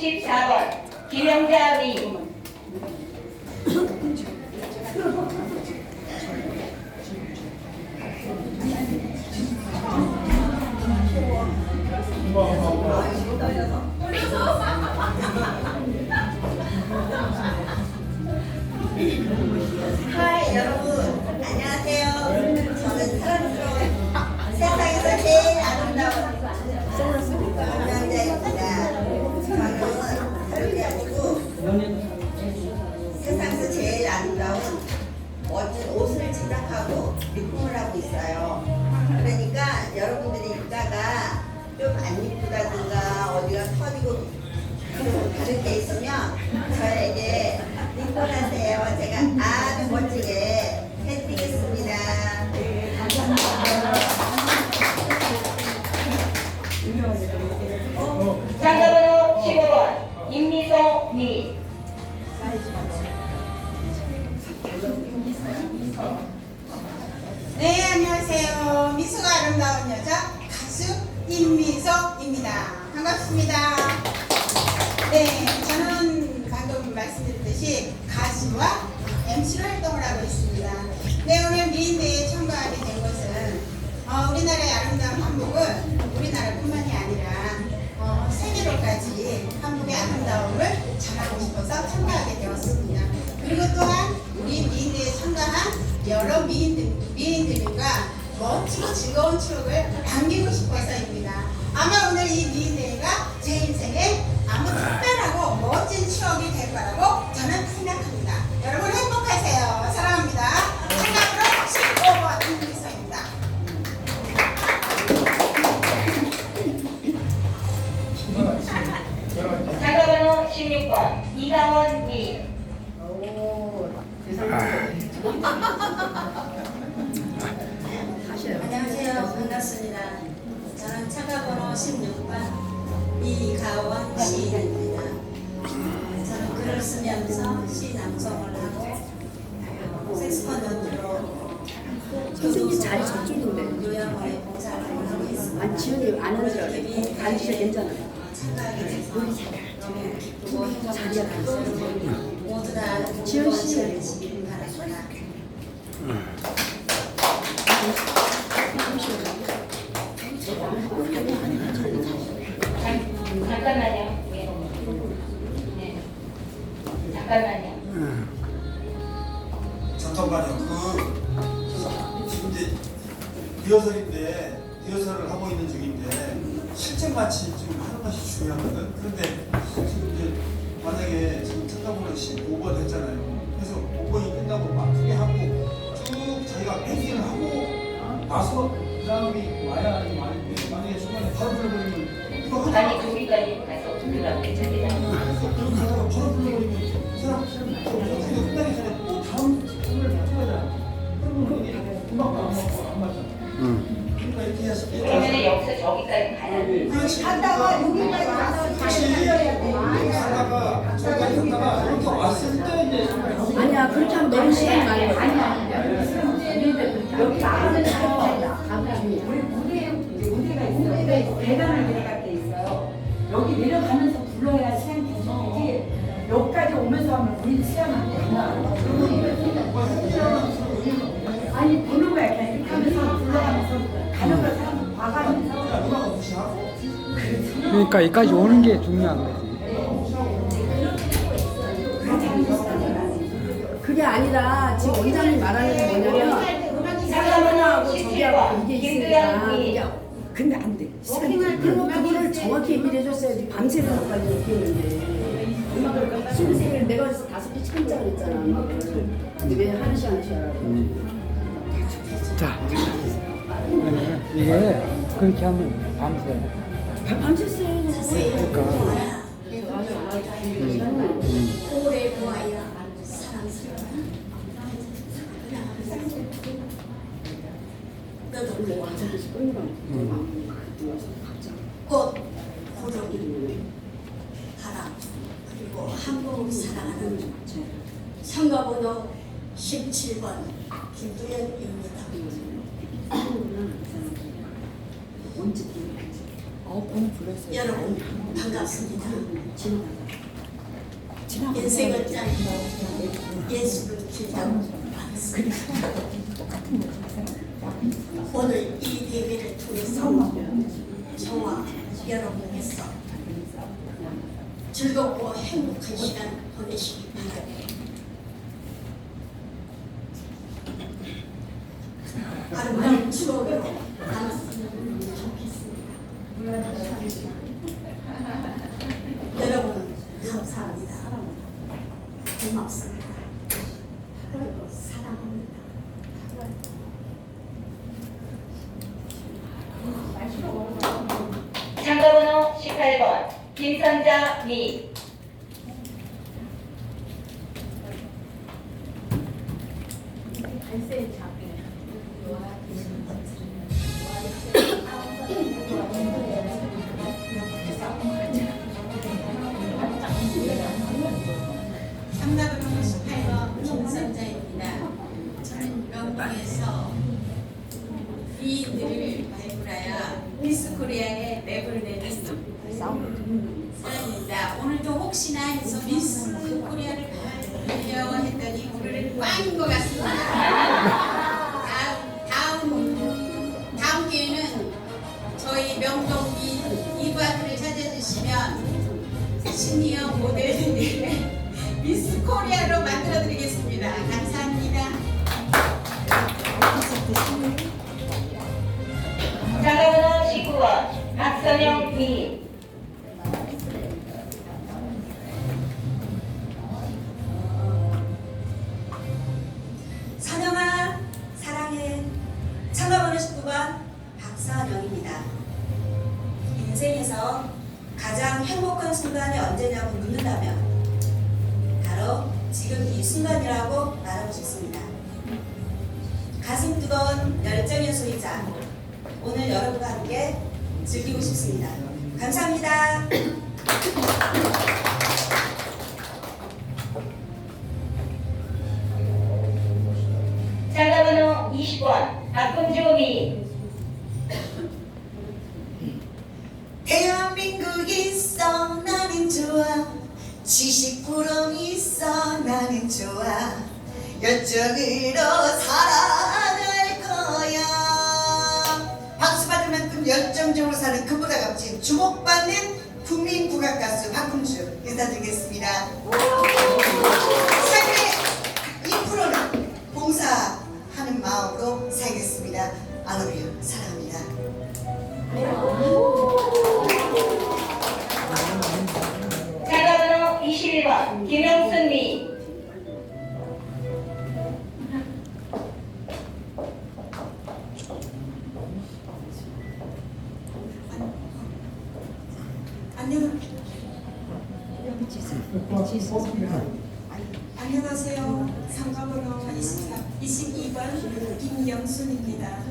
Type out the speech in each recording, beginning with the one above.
14번 김영자 미 안 이쁘다든가 어디가 터지고 다른 게 있으면 저에게 리폼하세요. 제가 아주 멋지게 해드리겠습니다. 상가번호 15번 임미소 미 네, 안녕하세요. 미소가 아름다운 여자 임미소입니다. 반갑습니다. 네, 저는 방금 말씀드렸듯이 가수와 MC로 활동을 하고 있습니다. 네, 오늘 미인대에 참가하게 된 것은 어, 우리나라의 아름다운 한복은 우리나라뿐만이 아니라 어, 세계로까지 한복의 아름다움을 전하고 싶어서 참가하게 되었습니다. 그리고 또한 우리 미인대에 참가한 여러 미인들, 미인들과 멋지고 즐거운 추억을 남기고 싶어서입니다. 아마 오늘 이 미인대회가 제 인생에 아무 특별하고 멋진 추억이 될 거라고 저는 생각합니다. 여러분 행복하세요. 사랑합니다. 참가번호 15번 임미서입니다. 상가번호 16번 이강원 미 안녕하세요. 반갑습니다. 저는 차가번호 16번 이가원 시인입니다. 저는 글을 쓰면서 시 낭송을 하고 색스폰 연주로 선생님 자리 저쪽인데. 요양원에 봉사를 하고 있습니다. 아니 지훈이 아는 줄 알아. 앉으셔 괜찮아. 참가하게 돼서 너무 기쁘고 않아요. 모두 다 지훈 씨. 바랍니다. 잠깐만요 잠깐만요. 그 지금 이제 리허설인데 리허설을 하고 있는 중인데 실전 마치 지금 하는 것이 중요하거든. 그런데 지금 이제 만약에 지금 참가번호 15번 했잖아요. 그래서 5번이 끝나고 막 크게 하고 쭉 자기가 팬팅을 하고 나서 그 다음이 와야 하는 만약에 중간에 바로 불러버리면 이거 하다가 아니 저기가 그러면 여기서 저기까지 가야 돼. 갔다가 여기까지 다시 저기까지 갔다가 이렇게 왔을 때 이제 아니야 그렇게 하면 너무 시간 많이 걸려. 여기 우리 무대 무대가 있어요. 여기 내려가면서 불러야 시간 되지. 여기까지 오면서 하면 우리 시간 안 된다. 아니 보는 거야. 그냥 이렇게 하면서 불러가면서 가는 걸 사람들 봐가면서. 그러니까 여기까지 오는 게 중요한 거지. 그게 아니라 지금 원장님 말하는 게 뭐냐면 사람하고 저기하고 이게 있으니까 근데 안 돼. 시간이 정확히 얘기를 해줬어야지 밤새서 빨리 이렇게 했는데. 음악을 순서를 내가 그래서 다섯 개 참자 그랬잖아 음악을 근데 왜 하나씩 하나씩 하라고. 자, 이게 그렇게 하면 밤새. 밤새어요. 그러니까 사랑하는 선거번호 17번 김두현입니다. 어우 여러분 반갑습니다. 인생을 짧고 예수를 길다고. 오늘 이 대회를 통해서 저와 여러분께서 즐겁고 행복한 시간 보내시기 바랍니다. 아름다운 추억으로 남았으면 좋겠습니다. 여러분 감사합니다. 고맙습니다. 참가번호 18번 참가번호 18번 김선자입니다. 저는 미인들을 발굴하여 미스 코리아에 맵을 내는 사람입니다. 오늘도 혹시나 해서 미스 코리아를 발굴하려 했더니 오늘은 꽝인 것 같습니다. 다음, 다음, 다음 기회는 저희 명동 미 이브아트를 찾아주시면 시니어 모델들의 미스 코리아로 만 가장 행복한 순간이 언제냐고 묻는다면 바로 지금 이 순간이라고 말하고 싶습니다. 가슴 뜨거운 열정의 소리자 오늘 여러분과 함께 즐기고 싶습니다. 감사합니다. 참가번호 20번. 박금주 미 좋아. 지식부름 있어. 나는 좋아. 열정으로 살아갈 거야. 박수 받을 만큼 열정적으로 사는 그보다 값진 주목받는 국민 국악 가수 박금주 인사드리겠습니다. 삶의 2%는 봉사하는 마음으로 살겠습니다. 아노비유 사랑합니다 김영순 미 안녕. 안녕하세요. 상가번호 24, 22번 김영순입니다.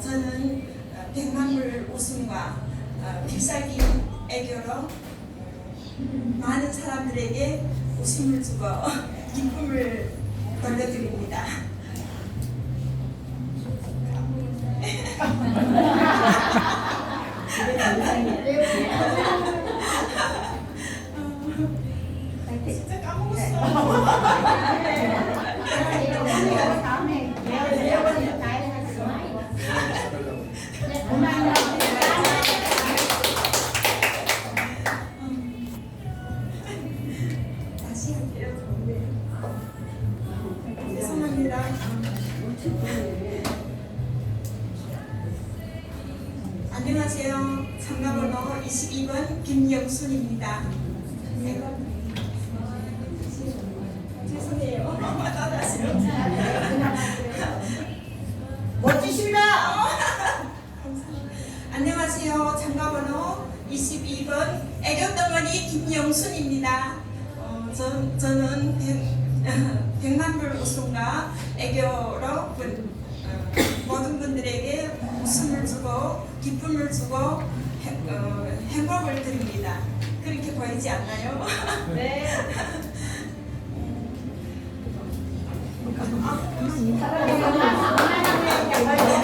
저는 어, 백만불 웃음과 어, 필살기 애교로 많은 사람들에게 웃음을 주고 기쁨을 돌려드립니다. 진짜 까먹었어. 안녕하세요. 참가번호 22번 김영순입니다. 네. 죄송해요. 멋지십니다. 안녕하세요. 참가번호 22번 애교덩어리 김영순입니다. 어, 저, 저는 백, 백만불 웃음과 애교로 분, 어, 모든 분들에게 웃음을 주고 기쁨을 주고 행, 어, 행복을 드립니다. 그렇게 보이지 않나요? 네. 우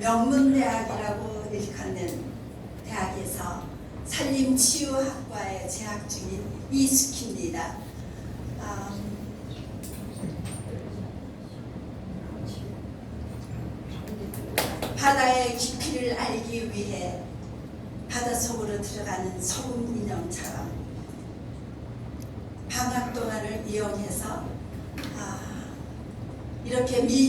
명문대학이라고 일컫는 대학에서 산림치유학과에 재학 중인 이숙희입니다. 음, 바다의 깊이를 알기 위해 바닷속으로 들어가는 소금 인형처럼 방학 동안을 이용해서 아, 이렇게 미